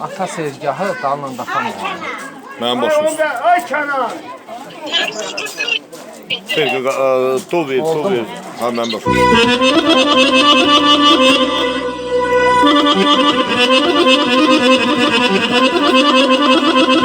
Ata sezgahı dalla daxam. Mənim başım üstə. Ay. Ver, qaqa, ə, tu ver, tu Oldu ver. Ha, mənim başım üstə. Thank you.